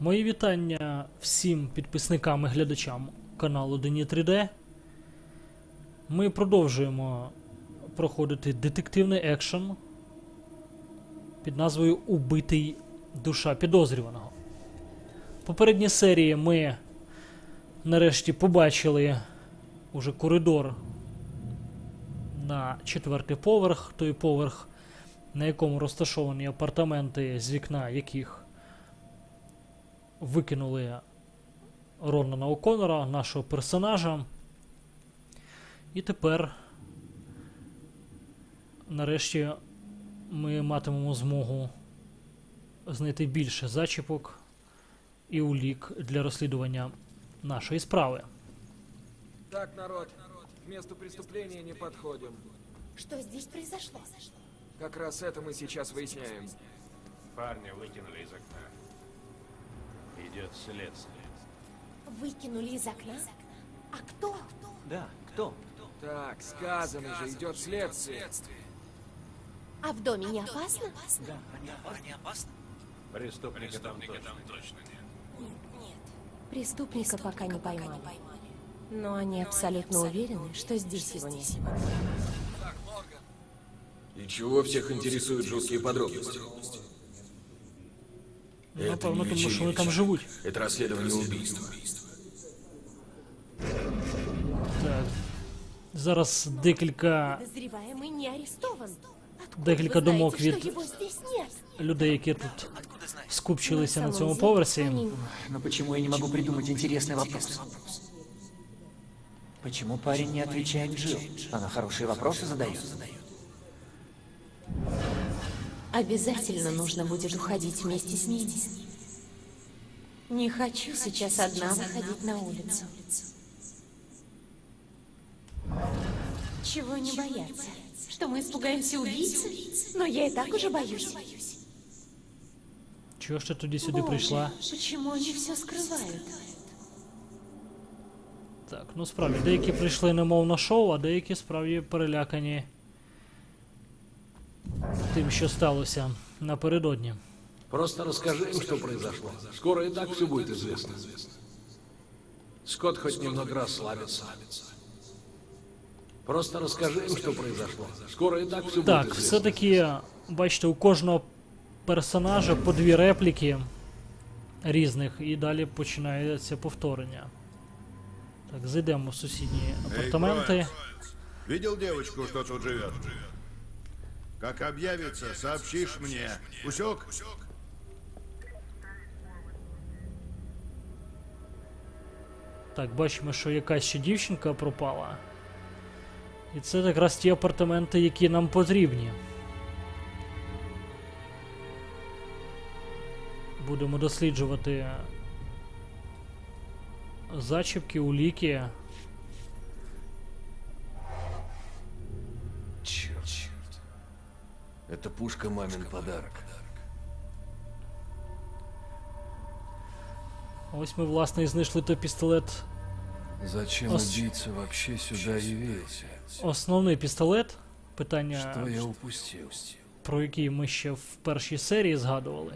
Мої вітання всім підписникам і глядачам каналу Дені 3D. Ми продовжуємо проходити детективний екшен під назвою Убитий душа підозрюваного. В попередній серії ми нарешті побачили уже коридор на четвертий поверх, той поверх, на якому розташовані апартаменти, з вікна яких викинули Ронана О'Коннора, нашого персонажа. І тепер, нарешті, ми матимемо змогу знайти більше зачіпок і улік для розслідування нашої справи. Так, народ, к месту преступления не подходим. Что здесь произошло? Как раз это мы сейчас выясняем. Парня выкинули из окна. Идет следствие. Выкинули из окна? А кто? Да, кто? Так, сказано же, идет следствие. А в доме не опасно? Да, они опасны. Преступника, там, точно. нет. Преступника пока не поймали. Но они абсолютно уверены, что здесь его нет. И чего всех интересуют жуткие подробности? Ну, Напевно, тому що вони там живуть. Это расследование убийства. Так. Зараз декілька Подозреваемый не арестован. Откуда Декілька вы знаете, думок что від- его здесь нет? людей, які тут скупчилися на самом цьому деле, поверсі. они- Но почему я не могу придумать интересный вопрос? Почему парень не отвечает Джилл? Она хорошие вопросы задает. Обязательно нужно будет уходить вместе с ними. Не хочу сейчас одна выходить на улицу. Чего не бояться? Что мы испугаемся убийцы? Но я и так уже боюсь. Чого ж ти тоді сюди Боже, прийшла? почему они все скрывают? Так, ну справді, деякі прийшли немов на шоу, а деякі справді перелякані тим, що сталося напередодні. Просто расскажи им, что произошло. Скоро и так все будет известно. Скотт хоть немного расслабится. Просто расскажи им, что произошло. Скоро и так все будет Так, известно. все-таки, бачите, у кожного персонажа по дві репліки різних, і далі починається повторення. Так, зайдемо в сусідні апартаменти. Видел девочку, что тут живет? Как объявится, сообщишь мне. Усек? Так, бачимо, що якась ще дівчинка пропала. І це якраз ті апартаменти, які нам потрібні. Будемо досліджувати зачіпки, уліки. Это пушка мамин подарок. Ось ми, власне, і знайшли той пістолет. Зачем Ос- убийца вообще сюда явился? Основний пістолет. Питання, Что я упустил? про який ми ще в першій серії згадували.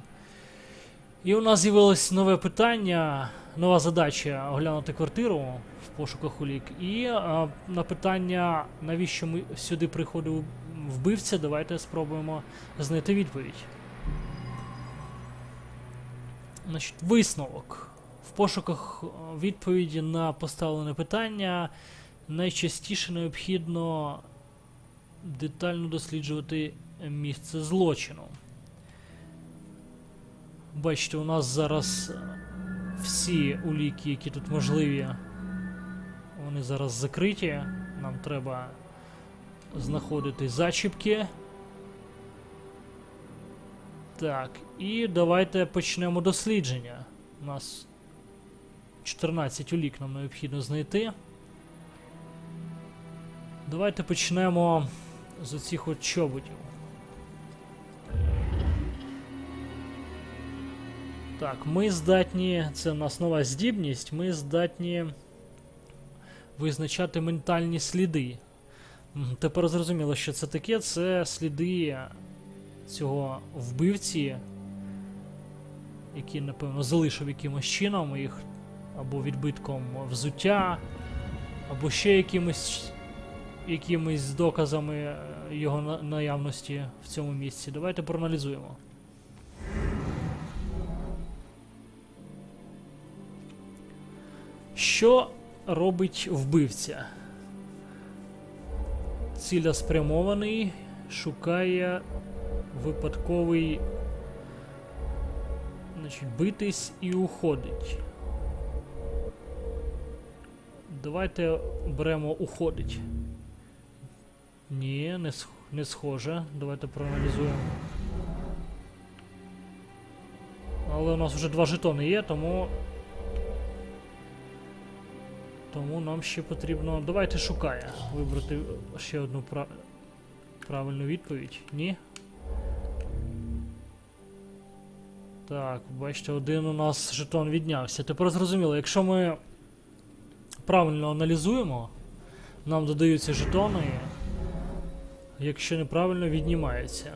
І у нас з'явилось нове питання, нова задача оглянути квартиру в пошуках улік. І а, на питання, навіщо ми сюди приходив вбивця, давайте спробуємо знайти відповідь. Значить, висновок. В пошуках е, відповіді на поставлене питання найчастіше необхідно детально досліджувати місце злочину. Бачите, у нас зараз е, всі уліки, які тут можливі, вони зараз закриті. Нам треба знаходити зачіпки. Так, і давайте почнемо дослідження. У нас 14 улік нам необхідно знайти. Давайте почнемо з оцих от чоботів. Так, ми здатні, це в нас нова здібність, ми здатні визначати ментальні сліди. Тепер зрозуміло, що це таке. Це сліди цього вбивці, який, напевно, залишив якимось чином їх або відбитком взуття, або ще якимось, якимись доказами е, його наявності в цьому місці. Давайте проаналізуємо. Що робить вбивця? Цілеспрямований, шукає випадковий значить, битись і уходить. Давайте беремо уходить. Ні, не, схоже. Давайте проаналізуємо. Але у нас вже два жетони є, тому. Тому нам ще потрібно. Давайте шукає. Вибрати ще одну пра... правильну відповідь. Ні? Так, бачите, один у нас жетон віднявся. Тепер зрозуміло, якщо ми правильно аналізуємо, нам додаються жетони, якщо неправильно віднімаються.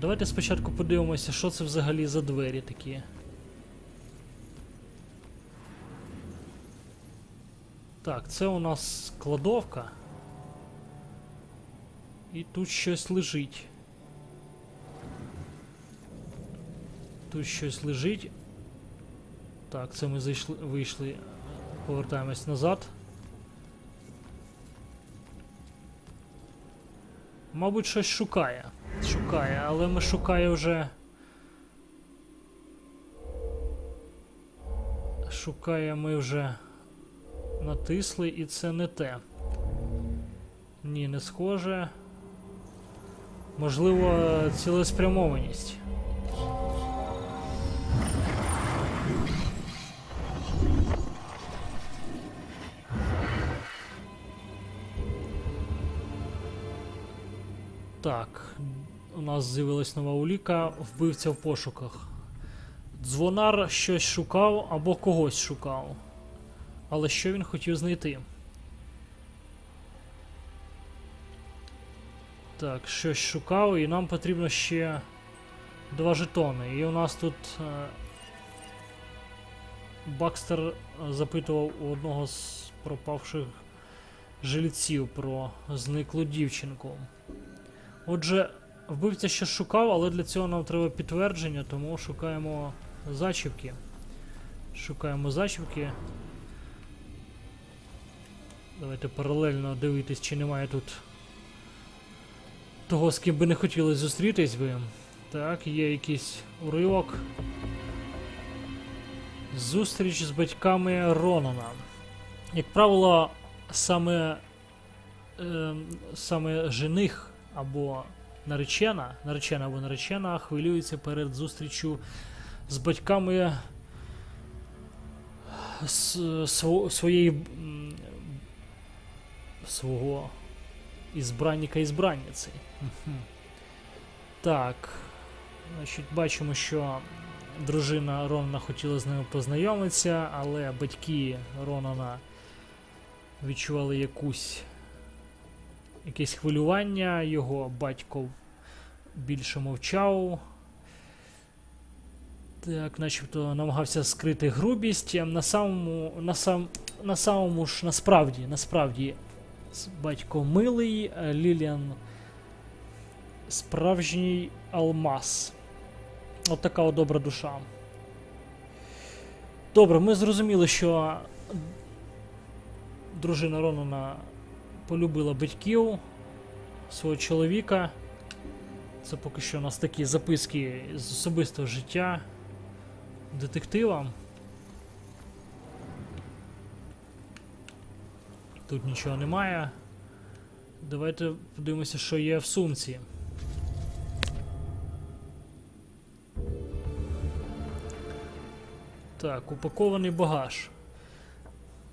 Давайте спочатку подивимося, що це взагалі за двері такі. Так, це у нас кладовка. І тут щось лежить. Тут щось лежить. Так, це ми зайшли, вийшли, повертаємось назад. Мабуть, щось шукає. Шукає, але ми шукає вже. Шукає ми вже натисли, і це не те. Ні, не схоже. Можливо, цілеспрямованість. Так, у нас з'явилась нова уліка, вбивця в пошуках. Дзвонар щось шукав або когось шукав. Але що він хотів знайти? Так, щось шукав, і нам потрібно ще два жетони. І у нас тут е, Бакстер е, запитував у одного з пропавших жильців про зниклу дівчинку. Отже, вбивця щось шукав, але для цього нам треба підтвердження, тому шукаємо зачіпки. Шукаємо зачіпки. Давайте паралельно дивитись, чи немає тут того, з ким би не хотілося зустрітись би. Так, є якийсь уривок. Зустріч з батьками Ронана. Як правило, саме, е, саме жених або наречена, наречена або наречена хвилюється перед зустрічю з батьками своєї свого ізбранника ізбранниці. Так. Значить, бачимо, що дружина Ронана хотіла з ними познайомитися, але батьки Ронана відчували якусь якесь хвилювання, його батько більше мовчав. Так, начебто намагався скрити грубість. На самому, на сам, на самому ж насправді, насправді, батько милий, е, Ліліан справжній алмаз. От така от добра душа. Добре, ми зрозуміли, що дружина Ронана полюбила батьків свого чоловіка. Це поки що у нас такі записки з особистого життя детектива. Тут нічого немає. Давайте подивимося, що є в сумці. Так, упакований багаж.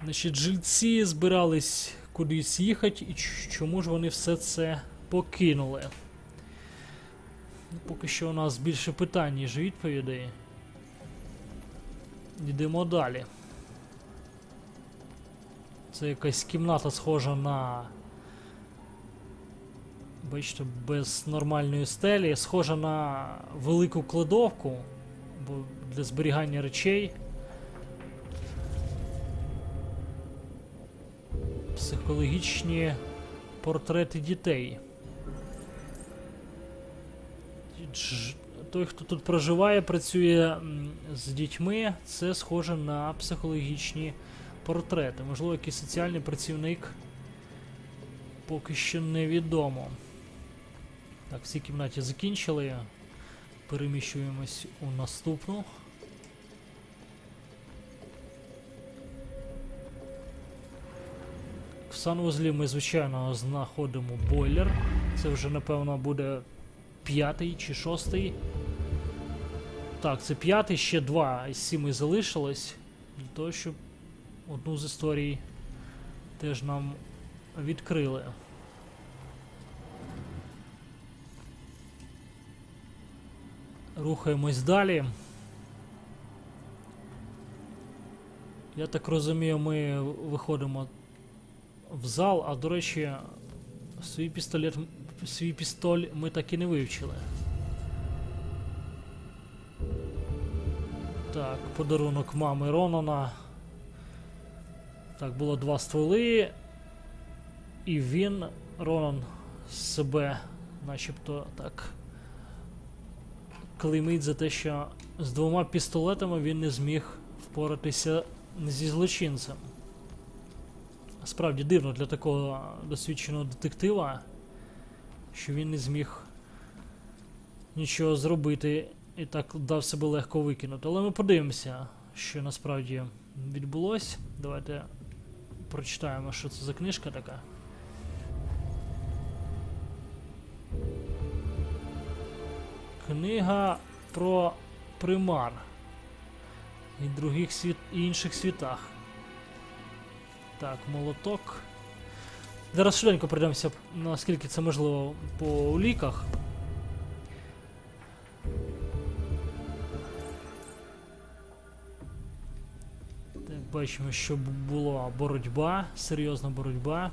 Значить, жильці збирались кудись їхати, і чому ж вони все це покинули? Ну, Поки що у нас більше питань, ніж відповідей. Йдемо далі. Це якась кімната схожа на. Бачите, без нормальної стелі, схожа на велику кладовку, бо для зберігання речей. Психологічні портрети дітей. Той, хто тут проживає, працює з дітьми, це схоже на психологічні портрети. Можливо, якийсь соціальний працівник поки що невідомо. Так, всі кімнаті закінчили. Переміщуємось у наступну. В санвузлі ми, звичайно, знаходимо бойлер. Це вже, напевно, буде п'ятий чи шостий. Так, це п'ятий, ще два із сіми залишилось. Для того, щоб одну з історій теж нам відкрили. Рухаємось далі. Я так розумію, ми виходимо в зал, а до речі, свій пістолет, свій пістоль ми так і не вивчили. Так, подарунок мами Ронана. Так, було два стволи. І він, Ронан, себе начебто так клеймить за те, що з двома пістолетами він не зміг впоратися зі злочинцем. Справді дивно для такого досвідченого детектива, що він не зміг нічого зробити і так дав себе легко викинути. Але ми подивимося, що насправді відбулось. Давайте прочитаємо, що це за книжка така. Книга про примар і других світ і інших світах. Так, молоток. Зараз швиденько пройдемося, наскільки це можливо, по уліках. Бачимо, що б- була боротьба, серйозна боротьба.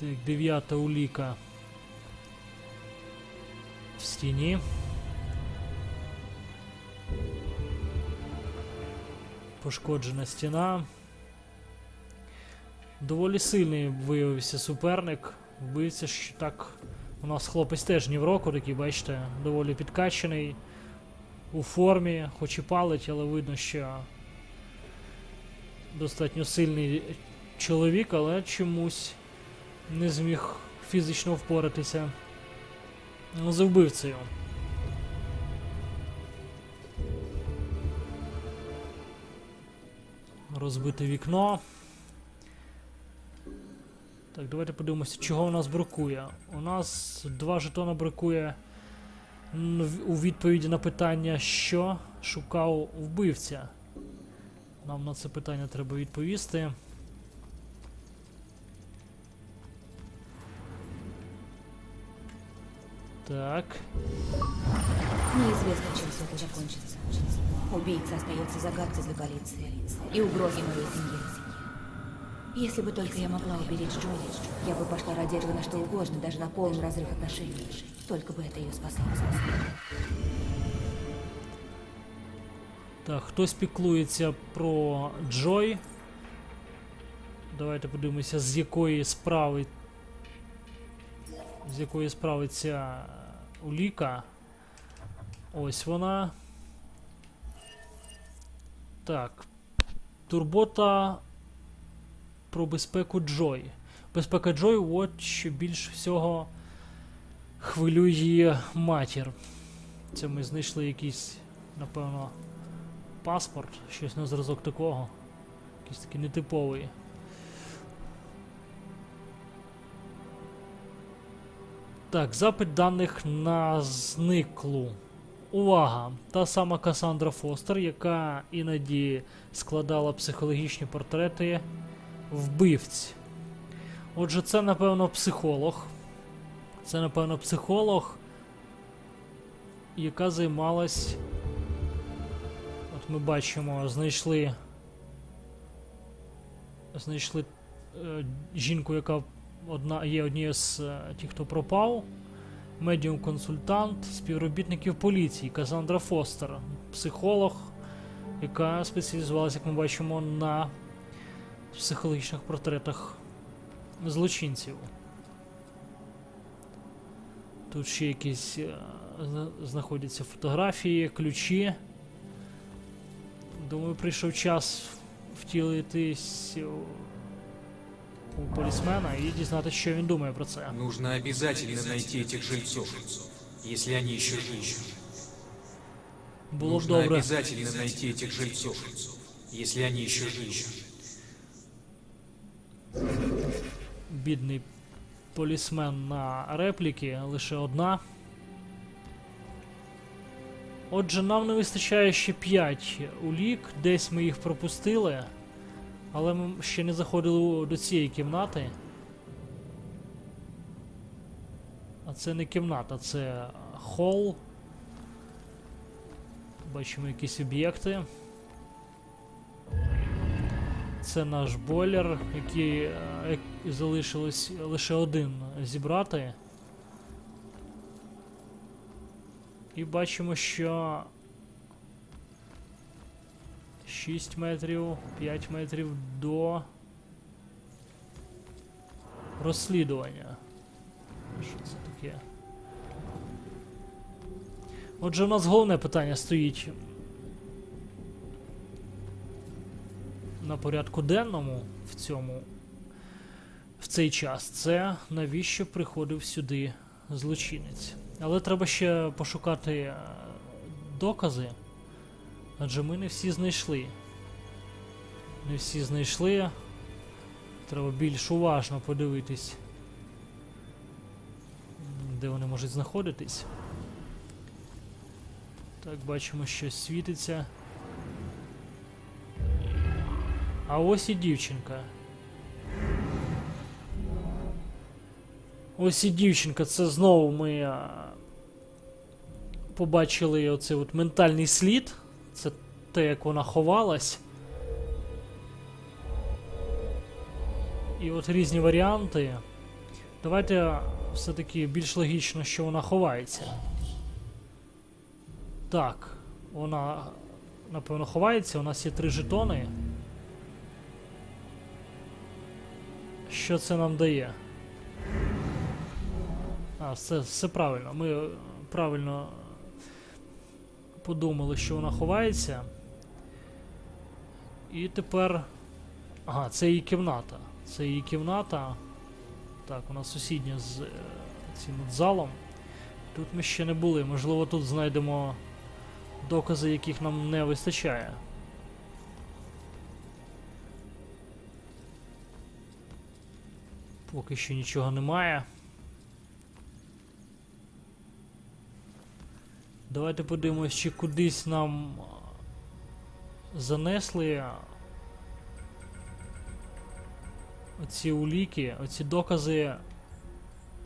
Так, дев'ята уліка в стіні. Пошкоджена стіна. Доволі сильний виявився суперник. Вбивця що так. У нас хлопець теж ні в року такий, бачите, доволі підкачаний. У формі, хоч і палить, але видно, що достатньо сильний чоловік, але чомусь не зміг фізично впоратися з вбивцею. Розбите вікно. Так, давайте подивимося, чого у нас бракує. У нас два жетона бракує у відповіді на питання, що шукав вбивця. Нам на це питання треба відповісти. Так. Неизвестно, чем все это закончится. Убийца остается загадкой для полиции и угрозой моей семье. Если бы только я могла уберечь Джоли, я бы пошла ради этого на что угодно, даже на полный разрыв отношений. Только бы это ее спасло. Так, хтось піклується про Джой. Давайте подивимося, з якої справи. З якої справи ця уліка. Ось вона. Так. Турбота про безпеку Джой. Безпека Джой, от що більш всього хвилює матір. Це ми знайшли якийсь, напевно, паспорт, щось на зразок такого. Якийсь такий нетиповий. Так, запит даних на зниклу. Увага! Та сама Касандра Фостер, яка іноді складала психологічні портрети вбивць. Отже, це, напевно, психолог. Це, напевно, психолог, яка займалась От ми бачимо, знайшли. Знайшли е, жінку, яка одна, є однією з е, тих, хто пропав. Медіум-консультант співробітників поліції Казандра Фостер, психолог, яка спеціалізувалася, як ми бачимо, на психологічних портретах злочинців. Тут ще якісь е, зна- знаходяться фотографії, ключі. Думаю, прийшов час втілитись у, у полісмена і дізнатися, що він думає про це. Нужно обязательно найти этих жильцов, если они еще живы. Було б Нужно добре. обязательно найти этих жильцов, если они еще живы. Бідний полісмен на репліки, лише одна. Отже, нам не вистачає ще 5 улік, десь ми їх пропустили, але ми ще не заходили до цієї кімнати. А це не кімната, це хол. Бачимо якісь об'єкти. Це наш бойлер, який е, залишилось лише один зібрати. І бачимо, що 6 метрів, 5 метрів до розслідування. Що це таке? Отже, у нас головне питання стоїть на порядку денному в цьому в цей час. Це навіщо приходив сюди злочинець. Але треба ще пошукати е, докази, адже ми не всі знайшли. Не всі знайшли. Треба більш уважно подивитись, де вони можуть знаходитись. Так, бачимо, щось світиться. А ось і дівчинка. Ось і дівчинка, це знову ми а, побачили оцей от ментальний слід. Це те, як вона ховалась. І от різні варіанти. Давайте все-таки більш логічно, що вона ховається. Так, вона напевно ховається, у нас є три жетони. Що це нам дає? А, все, все правильно. Ми е, правильно подумали, що вона ховається. І тепер. Ага, це її кімната. Це її кімната. Так, вона сусідня з е, цим залом. Тут ми ще не були. Можливо, тут знайдемо докази, яких нам не вистачає. Поки що нічого немає. Давайте подивимось, чи кудись нам занесли оці уліки, оці докази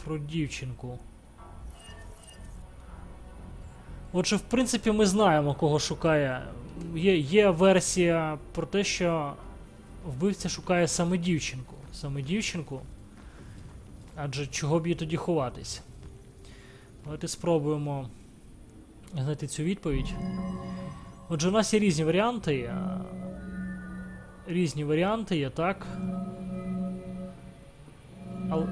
про дівчинку. Отже, в принципі, ми знаємо, кого шукає. Є, є версія про те, що вбивця шукає саме дівчинку. Саме дівчинку. Адже чого б їй тоді ховатись? Давайте спробуємо знайти цю відповідь. Отже, у нас є різні варіанти. Різні варіанти є, так.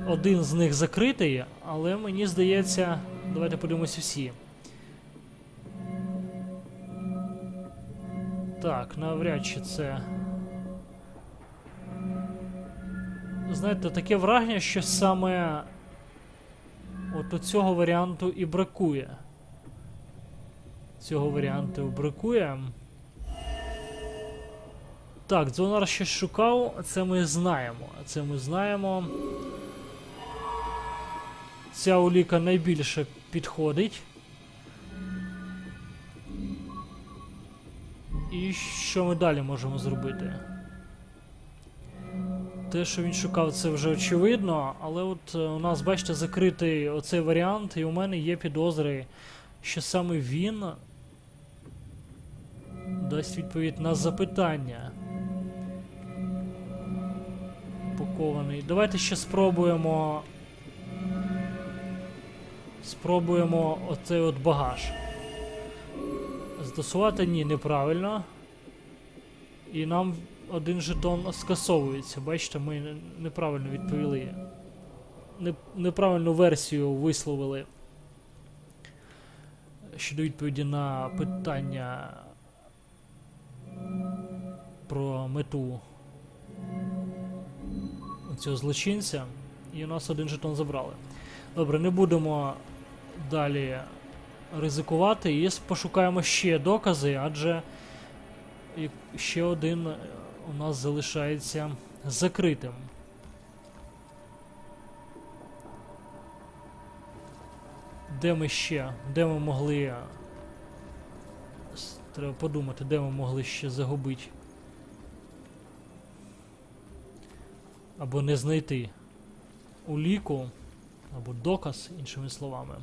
Один з них закритий, але мені здається. Давайте подивимося всі. Так, навряд чи це. Знаєте, таке враження, що саме от цього варіанту і бракує. Цього варіанту бракує. Так, Дзонар щось шукав, це ми знаємо. Це ми знаємо. Ця уліка найбільше підходить. І що ми далі можемо зробити? Те, що він шукав, це вже очевидно, але от е, у нас, бачите, закритий оцей варіант, і у мене є підозри, що саме він дасть відповідь на запитання. По- Давайте ще спробуємо. Спробуємо оцей от багаж. Застосувати ні, неправильно. І нам один жетон скасовується. Бачите, ми неправильно відповіли. Неправильну версію висловили щодо відповіді на питання про мету цього злочинця. І у нас один жетон забрали. Добре, не будемо далі ризикувати і пошукаємо ще докази, адже ще один у нас залишається закритим. Де ми ще? Де ми могли. е, Треба подумати, де ми могли ще загубити. Або не знайти уліку, або доказ, іншими словами.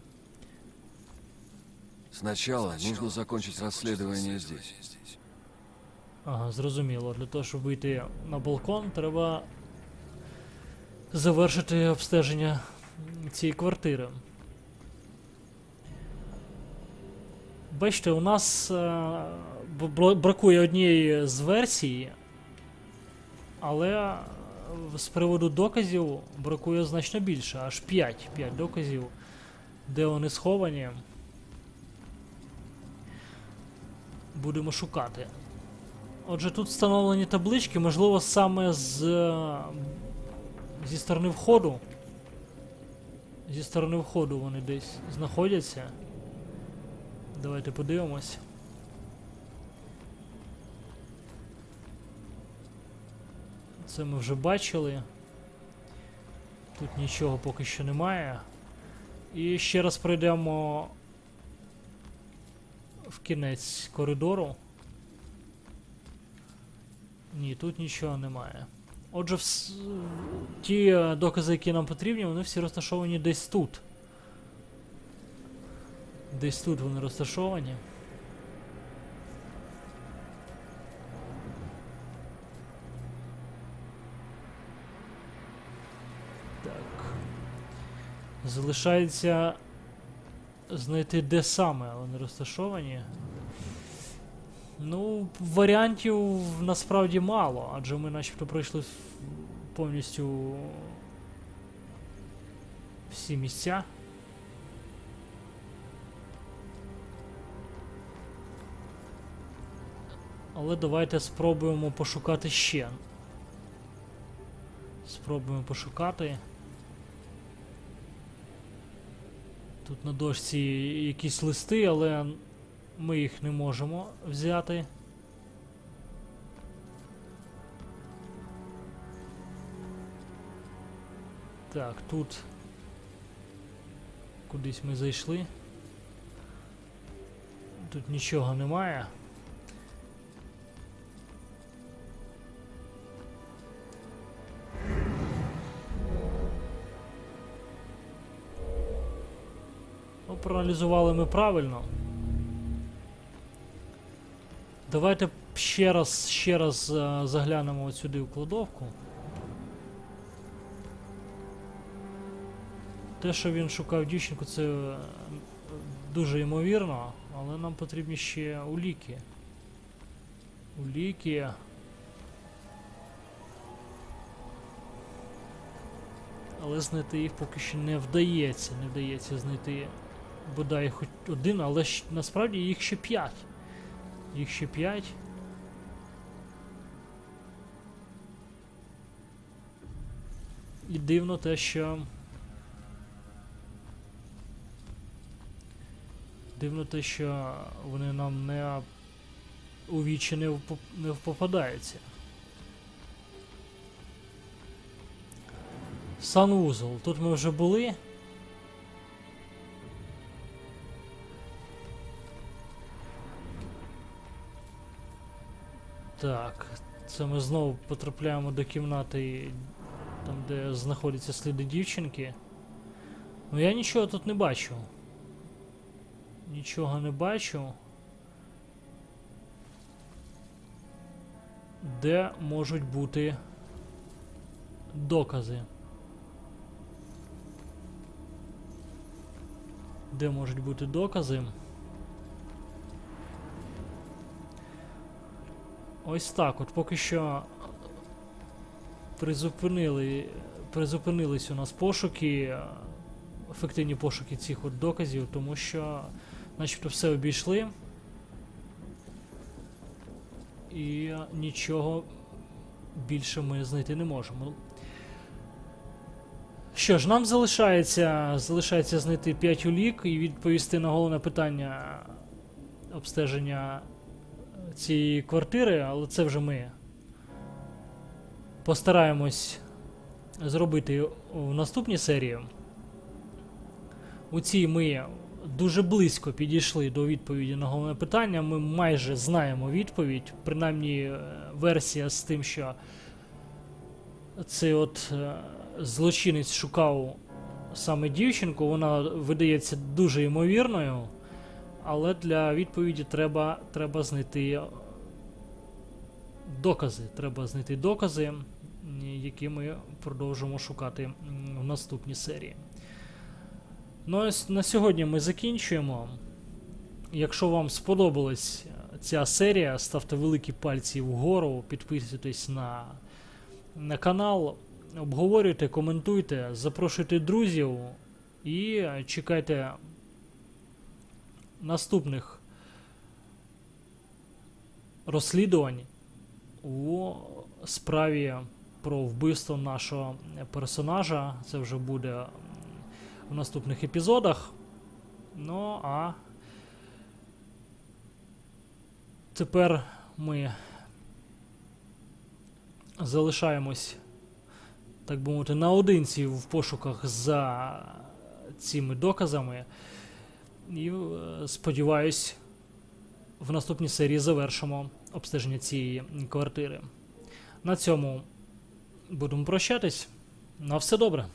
Сначала нужно закончить расследование здесь. Ага, зрозуміло. Для того, щоб вийти на балкон, треба завершити обстеження цієї квартири. Бачите, у нас е, бракує однієї з версій, але е, з приводу доказів бракує значно більше, аж 5, 5 доказів, де вони сховані. Будемо шукати. Отже, тут встановлені таблички, можливо, саме з, зі сторони входу. Зі сторони входу вони десь знаходяться. Давайте подивимось. Це ми вже бачили. Тут нічого поки що немає. І ще раз пройдемо в кінець коридору. Ні, тут нічого немає. Отже, вс... ті е, докази, які нам потрібні, вони всі розташовані десь тут. Десь тут вони розташовані. Так. Залишається знайти, де саме вони розташовані. Ну, варіантів насправді мало, адже ми начебто пройшли повністю всі місця. Але давайте спробуємо пошукати ще. Спробуємо пошукати. Тут на дошці якісь листи, але ми їх не можемо взяти. Так, тут кудись ми зайшли. Тут нічого немає. Ну, проаналізували ми правильно. Давайте ще раз, ще раз е, заглянемо от сюди в кладовку. Те, що він шукав дівчинку, це е, дуже ймовірно, але нам потрібні ще уліки. Уліки. Але знайти їх поки що не вдається. Не вдається знайти бодай хоч один, але ж, насправді їх ще п'ять. Їх ще п'ять. І дивно те, що. Дивно те, що вони нам не у вічі не, впоп- не попадаються. Санвузол. Тут ми вже були. Так, це ми знову потрапляємо до кімнати, там, де знаходяться сліди дівчинки. Ну я нічого тут не бачу. Нічого не бачу. Де можуть бути докази. Де можуть бути докази? Ось так, от поки що призупинили, призупинились у нас пошуки, ефективні пошуки цих от доказів, тому що начебто все обійшли. І нічого більше ми знайти не можемо. Що ж, нам залишається, залишається знайти 5 улік і відповісти на головне питання обстеження цієї квартири, але це вже ми постараємось зробити в наступній серії. У цій ми дуже близько підійшли до відповіді на головне питання. Ми майже знаємо відповідь, принаймні е, версія з тим, що цей от е, злочинець шукав саме дівчинку, вона видається дуже ймовірною. Але для відповіді треба, треба знайти докази. Треба знайти докази, які ми продовжимо шукати в наступній серії. Ну, ось на сьогодні ми закінчуємо. Якщо вам сподобалась ця серія, ставте великі пальці вгору, підписуйтесь на, на канал, обговорюйте, коментуйте, запрошуйте друзів і чекайте наступних розслідувань у справі про вбивство нашого персонажа. Це вже буде в наступних епізодах. Ну а тепер ми залишаємось, так би мовити, наодинці в пошуках за цими доказами. І е, сподіваюсь, в наступній серії завершимо обстеження цієї квартири. На цьому будемо прощатись. На все добре.